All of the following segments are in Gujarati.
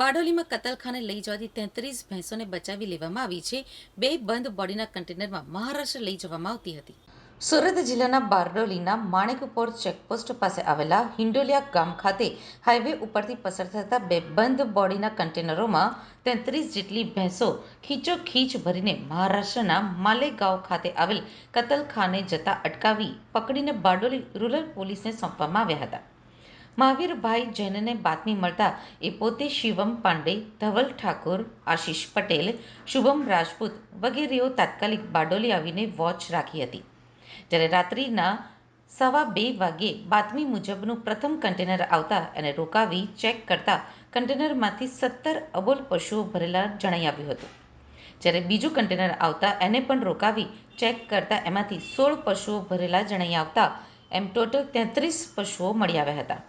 બારડોલીમાં કતલખાને લઈ જવાથી તેત્રીસ ભેંસોને બચાવી લેવામાં આવી છે. બે બંધ બોડીના કન્ટેનરમાં મહારાષ્ટ્ર લઈ જવામાં આવતી હતી. સુરત જિલ્લાના બારડોલીના માણેકપોર ચેકપોસ્ટ પાસે આવેલા હિંડોલિયા ગામ ખાતે હાઈવે ઉપરથી પસાર થતા બે બંધ બોડીના કન્ટેનરોમાં તેત્રીસ જેટલી ભેંસો ખીચોખીચ ભરીને મહારાષ્ટ્રના માલેગાંવ ખાતે આવેલ કતલખાને જતા અટકાવી પકડીને બારડોલી રૂરલ પોલીસને સોંપવામાં આવ્યા હતા. મહાવીરભાઈ જૈનને બાતમી મળતા એ પોતે શિવમ પાંડે, ધવલ ઠાકોર, આશીષ પટેલ, શુભમ રાજપૂત વગેરેઓ તાત્કાલિક બારડોલી આવીને વોચ રાખી હતી. જ્યારે રાત્રિના સવા બે વાગ્યે બાતમી મુજબનું પ્રથમ કન્ટેનર આવતા એને રોકાવી ચેક કરતા કન્ટેનરમાંથી સત્તર અબોલ પશુઓ ભરેલા જણાઈ આવ્યું હતું. જ્યારે બીજું કન્ટેનર આવતા એને પણ રોકાવી ચેક કરતા એમાંથી સોળ પશુઓ ભરેલા જણાઈ આવતા એમ ટોટલ તેત્રીસ પશુઓ મળી આવ્યા હતા.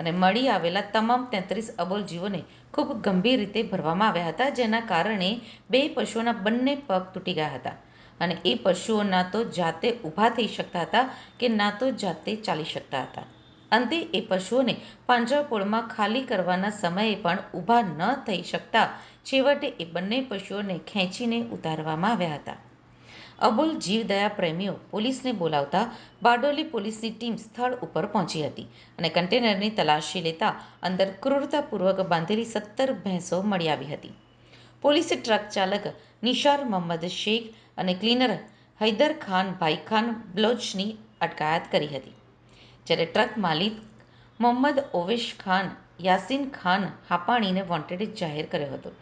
અને મળી આવેલા તમામ તેત્રીસ અબોલ જીવોને ખૂબ ગંભીર રીતે ભરવામાં આવ્યા હતા, જેના કારણે બે પશુઓના બંને પગ તૂટી ગયા હતા. અને એ પશુઓ ના તો જાતે ઊભા થઈ શકતા હતા કે ના તો જાતે ચાલી શકતા હતા. અંતે એ પશુઓને પાંજરાપોળમાં ખાલી કરવાના સમયે પણ ઊભા ન થઈ શકતા. છેવટે એ બંને પશુઓને ખેંચીને ઉતારવામાં આવ્યા હતા. અબોલ જીવદયા પ્રેમીઓ પોલીસને બોલાવતા બારડોલી પોલીસની ટીમ સ્થળ ઉપર પહોંચી હતી અને કન્ટેનરની તલાશી લેતા અંદર ક્રૂરતાપૂર્વક બાંધેલી સત્તર ભેંસો મળી આવી હતી. પોલીસે ટ્રક ચાલક નિશાર મોહમ્મદ શેખ અને ક્લીનર હૈદર ખાન ભાઈખાન બ્લોચની અટકાયત કરી હતી. જ્યારે ટ્રક માલિક મોહમ્મદ ઓવેશ ખાન, યાસીન ખાન હાપાણીને વોન્ટેડ જાહેર કર્યો હતો.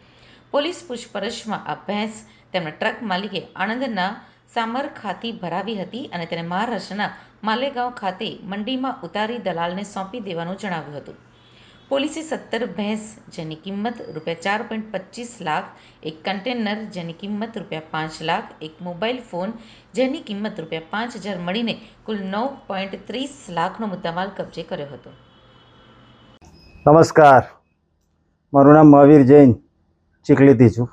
પોલીસ પૂછપરછમાં આ ભેંસ તેમના ટ્રક માલિકે આણંદના સામર ખાતી ભરાવી હતી અને તેને મહારાષ્ટ્રના માલેગાંવ ખાતે મંડીમાં ઉતારી દલાલને સોંપી દેવાનું જણાવ્યું હતું. પોલીસે સત્તર ભેંસ જેની કિંમત રૂપિયા ચાર પોઈન્ટ પચીસ લાખ, એક કન્ટેનર જેની કિંમત રૂપિયા પાંચ લાખ, એક મોબાઈલ ફોન જેની કિંમત રૂપિયા પાંચ હજાર મળીને કુલ નવ પોઈન્ટ ત્રીસ લાખનો મુદ્દામાલ કબજે કર્યો હતો. નમસ્કાર. મારું નામ મહાવીર જૈન. ચીખલીથી છું.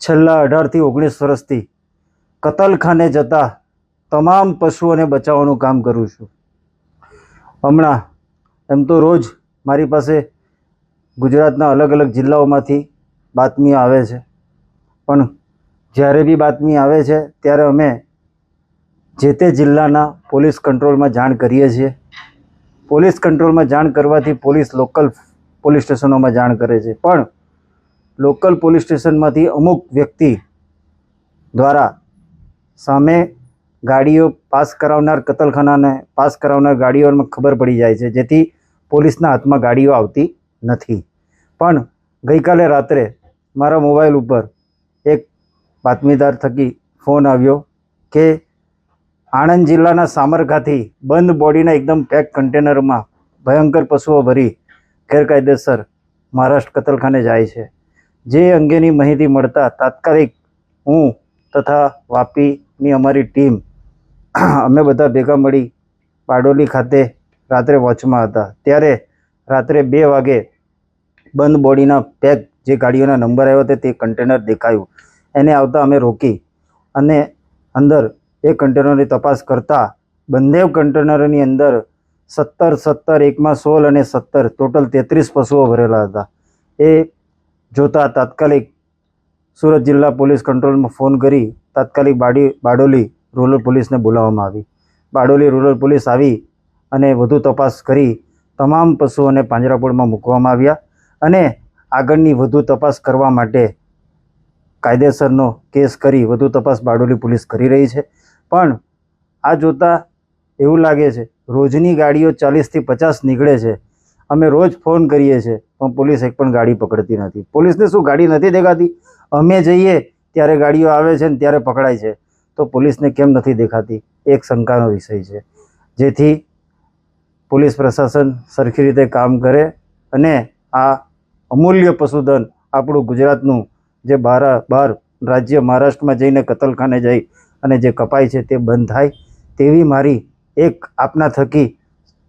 છેલ્લા અઢારથી ઓગણીસ વર્ષથી કતલખાને જતા તમામ પશુઓને બચાવવાનું કામ કરું છું. હમણાં એમ તો રોજ મારી પાસે ગુજરાતના અલગ અલગ જિલ્લાઓમાંથી બાતમી આવે છે. પણ જ્યારે બી બાતમી આવે છે, ત્યારે અમે જે તે જિલ્લાના પોલીસ કંટ્રોલમાં જાણ કરીએ છીએ. પોલીસ કંટ્રોલમાં જાણ કરવાથી પોલીસ લોકલ પોલીસ સ્ટેશનોમાં જાણ કરે છે. પણ લોકલ પોલીસ સ્ટેશનમાંથી અમુક વ્યક્તિ દ્વારા સામે ગાડીઓ પાસ કરાવનાર કતલખાનાને પાસ કરાવનાર ગાડીઓમાં ખબર પડી જાય છે, જેથી પોલીસના હાથમાં ગાડીઓ આવતી નથી. પણ ગઈકાલે રાત્રે મારા મોબાઈલ ઉપર એક બાતમીદાર થકી ફોન આવ્યો કે આણંદ જિલ્લાના સામરખાથી બંધ બોડીના એકદમ પેક કન્ટેનરમાં ભયંકર પશુઓ ભરી ગેરકાયદેસર મહારાષ્ટ્ર કતલખાને જાય છે. જે અંગેની માહિતી મળતા તાત્કાલિક હું તથા વાપીની અમારી ટીમ અમે બધા ભેગા મળી બારડોલી ખાતે રાત્રે વોચમાં હતા. ત્યારે રાત્રે બે વાગે બંધ બોડીના પેક જે ગાડીઓના નંબર આવ્યો હતો તે કન્ટેનર દેખાયું. એને આવતા અમે રોકી અને અંદર એ કન્ટેનરની તપાસ કરતાં બંને કન્ટેનરની અંદર સત્તર સત્તર, એકમાં સોળ અને સત્તર ટોટલ તેત્રીસ પશુઓ ભરેલા હતા. એ જોતાં તાત્કાલિક સુરત જિલ્લા પોલીસ કંટ્રોલમાં ફોન કરી તાત્કાલિક બાડી બારડોલી રૂરલ પોલીસને બોલાવવામાં આવી. બારડોલી રૂરલ પોલીસ આવી અને વધુ તપાસ કરી તમામ પશુઓને પાંજરાપોળમાં મૂકવામાં આવ્યા અને આગળની વધુ તપાસ કરવા માટે કાયદેસરનો કેસ કરી વધુ તપાસ બારડોલી પોલીસ કરી રહી છે. પણ આ જોતાં એવું લાગે છે રોજની ગાડીઓ ચાલીસથી પચાસ નીકળે છે. અમે રોજ ફોન કરીએ છીએ પણ પોલીસ એક પણ ગાડી પકડતી નથી. પોલીસને શું ગાડી નથી દેખાતી? અમે જઈએ, ત્યારે ગાડીઓ આવે છે ને ત્યારે પકડાય છે. તો પોલીસને કેમ નથી દેખાતી? એક શંકાનો વિષય છે. જેથી પોલીસ પ્રશાસન સરખી રીતે કામ કરે અને આ અમૂલ્ય પશુધન આપણું ગુજરાતનું જે બહાર બહાર રાજ્ય મહારાષ્ટ્રમાં જઈને કતલખાને જઈ અને જે કપાય છે તે બંધ થાય, તેવી મારી એક આપના થકી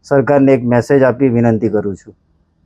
સરકારને એક મેસેજ આપી વિનંતી કરું છું.